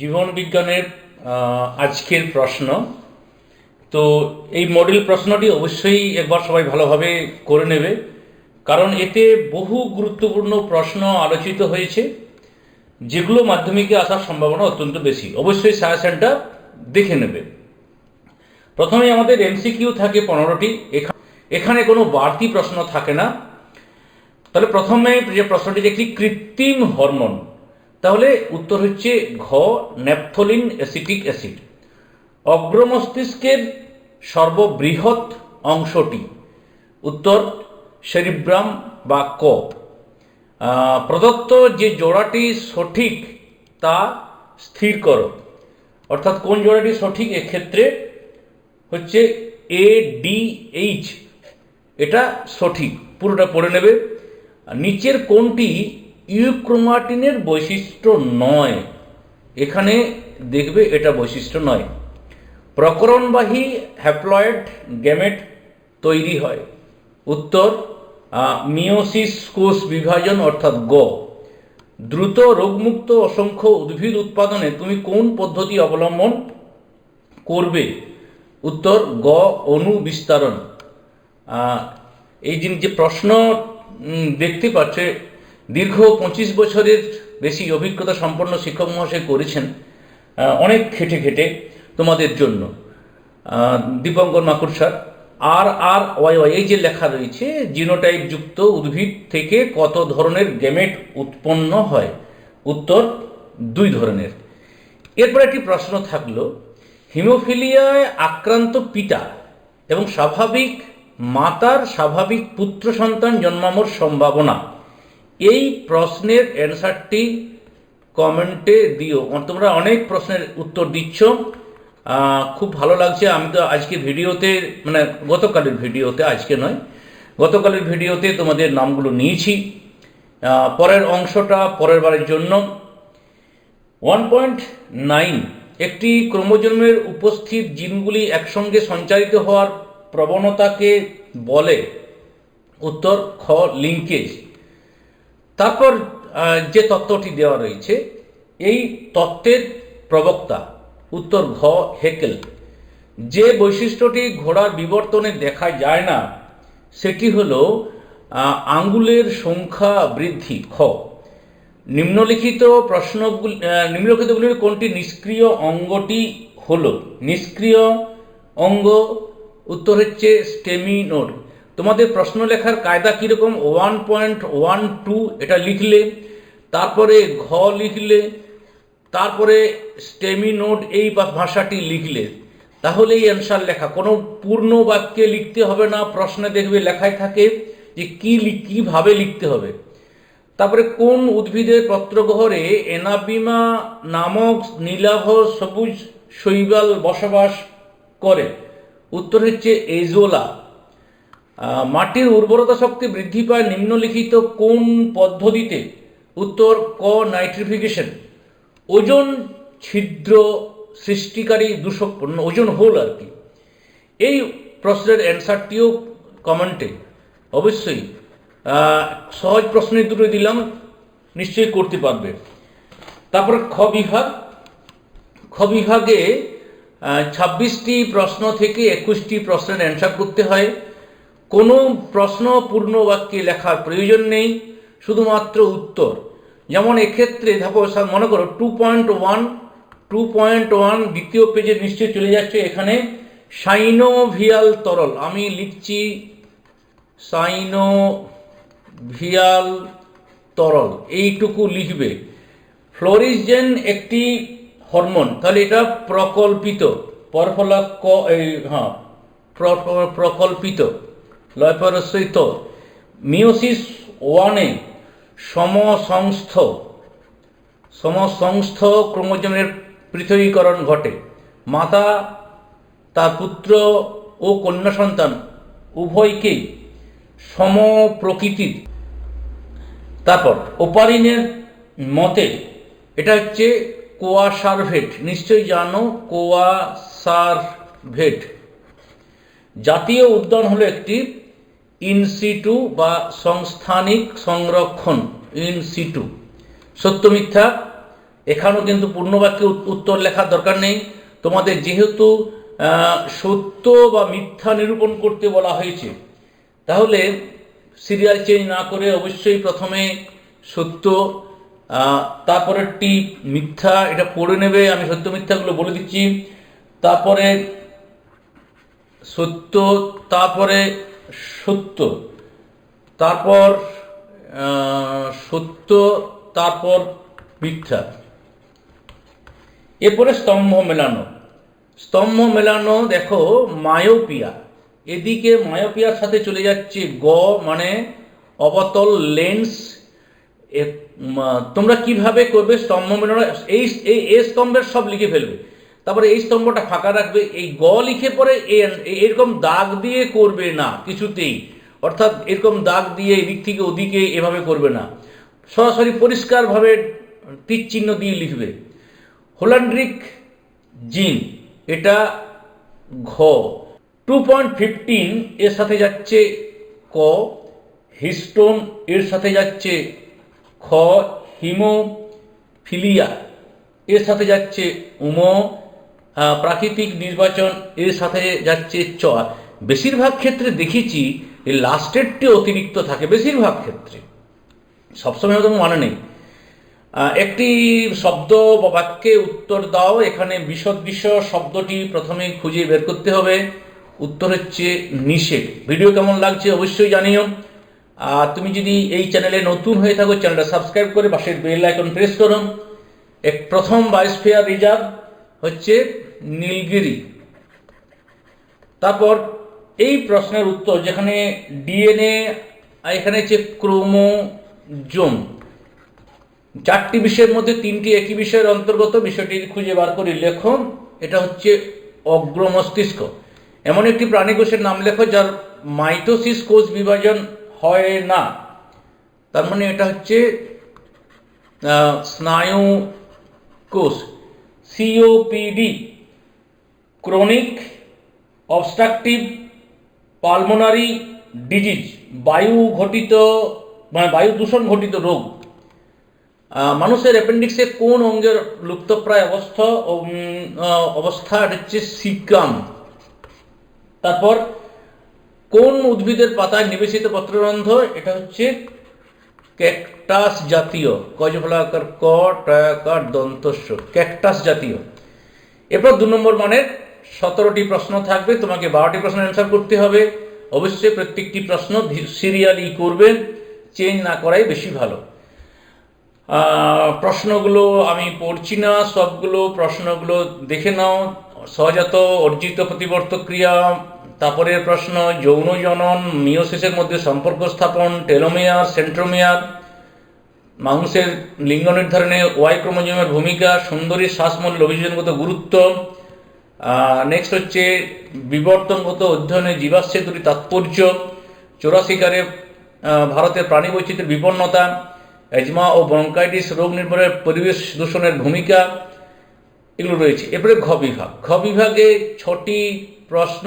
জীবন বিজ্ঞানের আজকের প্রশ্ন। তো এই মডেল প্রশ্নটি অবশ্যই একবার সবাই ভালোভাবে করে নেবে, কারণ এতে বহু গুরুত্বপূর্ণ প্রশ্ন আলোচিত হয়েছে, যেগুলো মাধ্যমিকে আসার সম্ভাবনা অত্যন্ত বেশি। অবশ্যই সাজেশনটা দেখে নেবে। প্রথমে আমাদের এমসিকিউ থাকে পনেরোটি। এখানে কোনো বাড়তি প্রশ্ন থাকে না। তাহলে প্রথমে যে প্রশ্নটি একটি কৃত্রিম হরমোন তাহলে উত্তর হচ্ছে ঘ, ন্যাপথলিন অ্যাসিটিক অ্যাসিড। অগ্রমস্তিষ্কের সর্ববৃহৎ অংশটি, উত্তর সেরিব্রাম বা ক। প্রদত্ত যে জোড়াটি সঠিক তা স্থির করো। অর্থাৎ কোন জোড়াটি সঠিক এক্ষেত্রে হচ্ছে এ ডি এইচ। এটা সঠিক, পুরোটা পড়ে নেবে। নিচের কোনটি ইউক্রোমাটিনের বৈশিষ্ট্য নয়। এখানে দেখবে এটা বৈশিষ্ট্য নয়। প্রকরণবাহী হ্যাপ্লয়েড গ্যামেট তৈরি হয়। উত্তর মিওসিস কোষ বিভাজন অর্থাৎ গ। দ্রুত রোগমুক্ত অসংখ্য উদ্ভিদ উৎপাদনে তুমি কোন পদ্ধতি অবলম্বন করবে? উত্তর, গ, অণু বিস্তারণ। এই যে প্রশ্ন দেখতে পাচ্ছে দীর্ঘ পঁচিশ বছরের বেশি অভিজ্ঞতা সম্পন্ন শিক্ষক মহাশয় করেছেন অনেক খেটে খেটে তোমাদের জন্য। দীপঙ্কর মাকুর স্যার, আর আর ওয়াই ওয়াই, এই যে লেখা রয়েছে, জিনোটাইপ যুক্ত উদ্ভিদ থেকে কত ধরনের গেমেট উৎপন্ন হয়? উত্তর, দুই ধরনের। এরপর একটি প্রশ্ন থাকল, হিমোফিলিয়ায় আক্রান্ত পিতা এবং স্বাভাবিক মাতার স্বাভাবিক পুত্র সন্তান জন্মানোর সম্ভাবনা এই প্রশ্নের অ্যান্সারটি কমেন্টে দিও। তোমরা অনেক প্রশ্নের উত্তর দিচ্ছ। খুব ভালো লাগছে। আমি তো আজকে ভিডিওতে মানে গতকালের ভিডিওতে, আজকে নয়, গতকালের ভিডিওতে তোমাদের নামগুলো নিয়েছি। পরের অংশটা পরের বারের জন্য। ওয়ান পয়েন্ট নাইন, একটি ক্রোমোজোমের উপস্থিত জিনগুলি একসঙ্গে সঞ্চারিত হওয়ার প্রবণতাকে বলে উত্তর খ লিঙ্কেজ। তারপর যে তত্ত্বটি দেওয়া রয়েছে, এই তত্ত্বের প্রবক্তা, উত্তর ঘ, হেকেল, যে বৈশিষ্ট্যটি ঘোড়ার বিবর্তনে দেখা যায় না, সেটি হল আঙ্গুলের সংখ্যা বৃদ্ধি, খ। নিম্নলিখিত প্রশ্নগুলি নিম্নলিখিতগুলির কোনটি নিষ্ক্রিয় অঙ্গটি হল? নিষ্ক্রিয় অঙ্গ, উত্তর হচ্ছে স্টেমিনোড। তোমাদের প্রশ্ন লেখার কায়দা কীরকম? ওয়ান পয়েন্ট ওয়ান টু এটা লিখলে, তারপরে ঘ লিখলে, তারপরে স্টেমিনোড এই ভাষাটি লিখলে, তাহলেই অ্যান্সার লেখা। কোনো পূর্ণ বাক্যে লিখতে হবে না, প্রশ্নে দেখবে লেখায় থাকে যে কী কীভাবে লিখতে হবে। তারপরে কোন উদ্ভিদের পত্রগহরে এনাবিমা নামক নীলাভ সবুজ শৈবাল বসবাস করে? উত্তর হচ্ছে এজোলা। মাটির উর্বরতা শক্তি বৃদ্ধি পায় নিম্নলিখিত কোন পদ্ধতিতে? উত্তর, ক নাইট্রিফিকেশন ওজন ছিদ্র সৃষ্টিকারী দূষক, ওজন হোল আর কি। এই প্রশ্নের অ্যান্সারটিও কমেন্টে। অবশ্যই সহজ প্রশ্নের দুটো দিলাম, নিশ্চয়ই করতে পারবে। তারপর খ বিভাগ। খ বিভাগে ছাব্বিশটি প্রশ্ন থেকে একুশটি প্রশ্নের অ্যান্সার করতে হয়। কোনো প্রশ্ন পূর্ণ বাক্যে লেখার প্রয়োজন নেই, শুধুমাত্র উত্তর। যেমন এক্ষেত্রে, দেখো মনে করো two point one two point one দ্বিতীয় পেজে নিশ্চয়ই চলে যাচ্ছে এখানে, সাইনোভিয়াল তরল। আমি লিখছি সাইনোভিয়াল তরল। এইটুকু লিখবে। ফ্লোরিজেন একটি হরমোন, তাহলে এটা প্রকল্পিত পরফলা এই হ্যাঁ প্র- প্র- প্রকল্পিত। লয়পরস্থিত মিওসিস ওয়ানে সমসংস্থ সমসংস্থ ক্রোমোজোমের পৃথকীকরণ ঘটে। মাতা, তার পুত্র ও কন্যা সন্তান উভয়কেই সম প্রকৃতির তারপর, ওপারিনের মতে, এটা হচ্ছে কোয়া সার্ভেট নিশ্চয়ই জানো কোয়া সার্ভেট জাতীয় উদ্যান হলো একটি ইনসিটু বা সংস্থানিক সংরক্ষণ ইনসিটু সত্য মিথ্যা? এখানেও কিন্তু পূর্ণবাক্যে উত্তর লেখার দরকার নেই। তোমাদের যেহেতু সত্য বা মিথ্যা নিরূপণ করতে বলা হয়েছে তাহলে সিরিয়াল চেঞ্জ না করে অবশ্যই প্রথমে সত্য আহ, তারপরেরটি মিথ্যা এটা পড়ে নেবে। আমি সত্য মিথ্যাগুলো বলে দিচ্ছি। তারপরে সত্য তারপরে সত্য। তারপর সত্য, তারপর মিথ্যা। এরপরে স্তম্ভ মেলানো। স্তম্ভ মেলানো, দেখো, মায়োপিয়া। এদিকে মায়োপিয়ার সাথে চলে যাচ্ছে গ মানে অবতল লেন্স। তোমরা কীভাবে করবে স্তম্ভ মেলানো? এই এই স্তম্ভের সব লিখে ফেলবে। তারপরে এই স্তম্ভটা ফাঁকা রাখবে, এই গ লিখে পরে এরকম দাগ দিয়ে করবে না কিছুতেই। অর্থাৎ এরকম দাগ দিয়ে এদিক থেকে ওদিকে এভাবে করবে না। সরাসরি পরিষ্কারভাবে তীর চিহ্ন দিয়ে লিখবে। হোলান্ড্রিক জিন, এটা ঘ। টু পয়েন্ট ফিফটিন এর সাথে যাচ্ছে ক, হিস্টোন এর সাথে যাচ্ছে খ, হিমোফিলিয়া এর সাথে যাচ্ছে উম প্রাকৃতিক নির্বাচন এর সাথে যাচ্ছে চ বেশিরভাগ ক্ষেত্রে দেখেছি এই লাস্টেরটি অতিরিক্ত থাকে, বেশিরভাগ ক্ষেত্রে। সবসময় হয়তো মানে নেই। একটি শব্দ বা বাক্যে উত্তর দাও, এখানে বিশদ বিষয় শব্দটি প্রথমে খুঁজে বের করতে হবে। উত্তর হচ্ছে নিষেধ। ভিডিও কেমন লাগছে অবশ্যই জানিও। আর তুমি যদি এই চ্যানেলে নতুন হয়ে থাকো, চ্যানেলটা সাবস্ক্রাইব করে পাশের বেল আইকন প্রেস করো। এক প্রথম বায়োস্ফিয়ার রিজার্ভ। নীলগিরি। তারপর এই প্রশ্নের উত্তর যেখানে ডিএনএ এখানে হচ্ছে ক্রোমোজোম। চারটি বিষয়ের মধ্যে তিনটি একই বিষয়ের অন্তর্গত বিষয়টি খুঁজে বার করে লেখো। এটা হচ্ছে অগ্র মস্তিষ্ক এমন একটি প্রাণী কোষের নাম লেখো যার মাইটোসিস কোষ বিভাজন হয় না। তার মানে এটা হচ্ছে স্নায়ু কোষ COPD chronic obstructive pulmonary disease বায়ু ঘটিত মানে বায়ু দূষণ ঘটিত রোগ। মানুষের অ্যাপেন্ডিক্সে কোন অঙ্গের লুপ্তপ্রায় অবস্থা অবস্থা হচ্ছে সিকাম তারপর, কোন উদ্ভিদের পাতায় নিবেশিত পত্ররন্ধ্র এটা হচ্ছে ক্যাকটাস জাতীয় কজফলাকার ক টাকার দন্তস্য ক্যাকটাস জাতীয়। এরপর দু নম্বর মানের সতেরোটি প্রশ্ন থাকবে, তোমাকে বারোটি প্রশ্ন অ্যান্সার করতে হবে। অবশ্যই প্রত্যেকটি প্রশ্ন সিরিয়ালি করবে চেঞ্জ না করাই বেশি ভালো। প্রশ্নগুলো আমি পড়ছি না, সবগুলো প্রশ্নগুলো দেখে নাও। সহজাত অর্জিত, প্রতিবর্ত ক্রিয়া তারপরের প্রশ্ন, যৌন জনন মিওসিসের মধ্যে সম্পর্ক স্থাপন, টেলোমিয়ার, সেন্ট্রোমিয়ার মানুষের লিঙ্গ নির্ধারণে ওয়াই ক্রোমোজোমের ভূমিকা, সুন্দরী শ্বাসমূলের অভিযোজনগত গুরুত্ব নেক্সট হচ্ছে বিবর্তনগত অধ্যয়নে জীবাশ্মের দুটি তাৎপর্য, চোরাশিকারে ভারতের প্রাণী বৈচিত্র্যের বিপন্নতা, এজমা ও ব্রঙ্কাইটিস রোগ নির্ভরের পরিবেশ দূষণের ভূমিকা, এগুলো রয়েছে। এরপরে ঘ বিভাগ। ঘ বিভাগে ছটি প্রশ্ন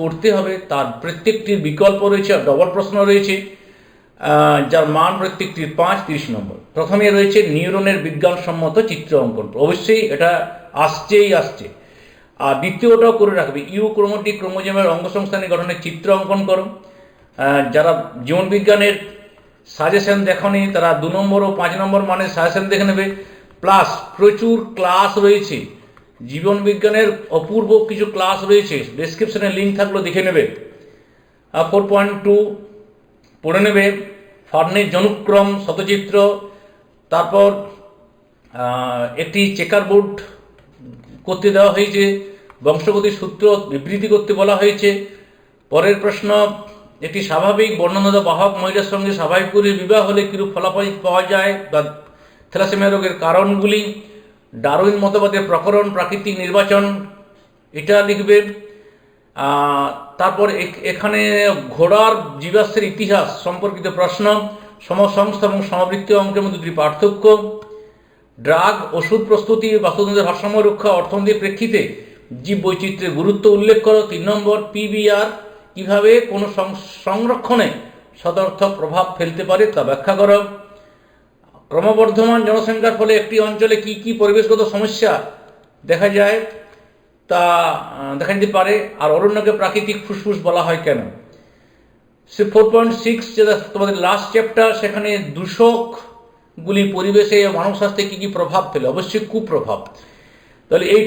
করতে হবে, তার প্রত্যেকটির বিকল্প রয়েছে, আর ডবল প্রশ্ন রয়েছে। যার মান প্রত্যেকটির পাঁচ, তিরিশ নম্বর। প্রথমে রয়েছে নিউরনের বিজ্ঞানসম্মত চিত্র অঙ্কন। অবশ্যই এটা আসছেই আসছে। আর দ্বিতীয়টাও করে রাখবে, ইউ ক্রোমোটিক ক্রোমোজোমের অঙ্গসংস্থানী গঠনের চিত্র অঙ্কন করো। যারা জীবনবিজ্ঞানের সাজেশন দেখনি, তারা দু নম্বর ও পাঁচ নম্বর মানের সাজেশন দেখে নেবে। প্লাস প্রচুর ক্লাস রয়েছে। জীবনবিজ্ঞানের অপূর্ব কিছু ক্লাস রয়েছে। ডেসক্রিপশনে লিঙ্ক থাকল, দেখে নেবে। ফোর পয়েন্ট টু পড়ে নেবে। ফার্নের জনুক্রম শতচিত্র তারপর একটি চেকার বোর্ড করতে দেওয়া হয়েছে। বংশগতির সূত্র বিবৃতি করতে বলা হয়েছে। পরের প্রশ্ন, একটি স্বাভাবিক বর্ণনাদা বাহক মহিলার সঙ্গে স্বাভাবিক করে বিবাহ হলে কিরূপ ফলাফল পাওয়া যায় বা থ্যালাসেমিয়া রোগের কারণগুলি? ডারউইন মতবাদের প্রকরণ, প্রাকৃতিক নির্বাচন, এটা লিখবে। তারপর এখানে ঘোড়ার জীবাশ্মের ইতিহাস সম্পর্কিত প্রশ্ন, সমসংস্থা এবং সমাবৃত্তি অঙ্কের মধ্যে দুটি পার্থক্য। ড্রাগ, ওষুধ প্রস্তুতি, বাস্তুতন্ত্রের ভারসাম্য রক্ষা, অর্থনীতির প্রেক্ষিতে জীব বৈচিত্র্যের গুরুত্ব উল্লেখ করো। তিন নম্বর পিবিআর কীভাবে কোনো সংরক্ষণে সদর্থক প্রভাব ফেলতে পারে তা ব্যাখ্যা করো। ক্রমবর্ধমান জনসংখ্যার ফলে একটি অঞ্চলে কি কি পরিবেশগত সমস্যা দেখা যায় তা দেখা যেতে পারে। আর অরণ্যকে প্রাকৃতিক ফুসফুস বলা হয় কেন? সে ফোর পয়েন্ট সিক্স যেটা তোমাদের লাস্ট চ্যাপ্টার সেখানে দূষকগুলি পরিবেশে মানব স্বাস্থ্যে কী কী প্রভাব ফেলে? অবশ্যই কুপ্রভাব। তাহলে এই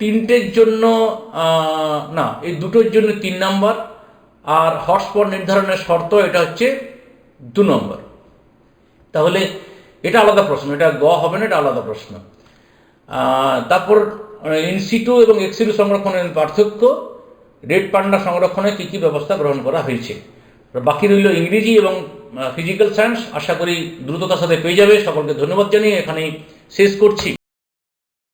তিনটের জন্য না, এই দুটোর জন্য তিন নাম্বার। আর হটস্পট নির্ধারণের শর্ত, এটা হচ্ছে দু নম্বর। তাহলে এটা আলাদা প্রশ্ন, এটা গ হবে না, এটা আলাদা প্রশ্ন। তারপর ইনসিটু এবং এক্সিটু সংরক্ষণের পার্থক্য, রেড পান্ডা সংরক্ষণে কী কী ব্যবস্থা গ্রহণ করা হয়েছে। বাকি রইল ইংরেজি এবং ফিজিক্যাল সায়েন্স আশা করি দ্রুততার সাথে পেয়ে যাবে। সকলকে ধন্যবাদ জানিয়ে এখানেই শেষ করছি।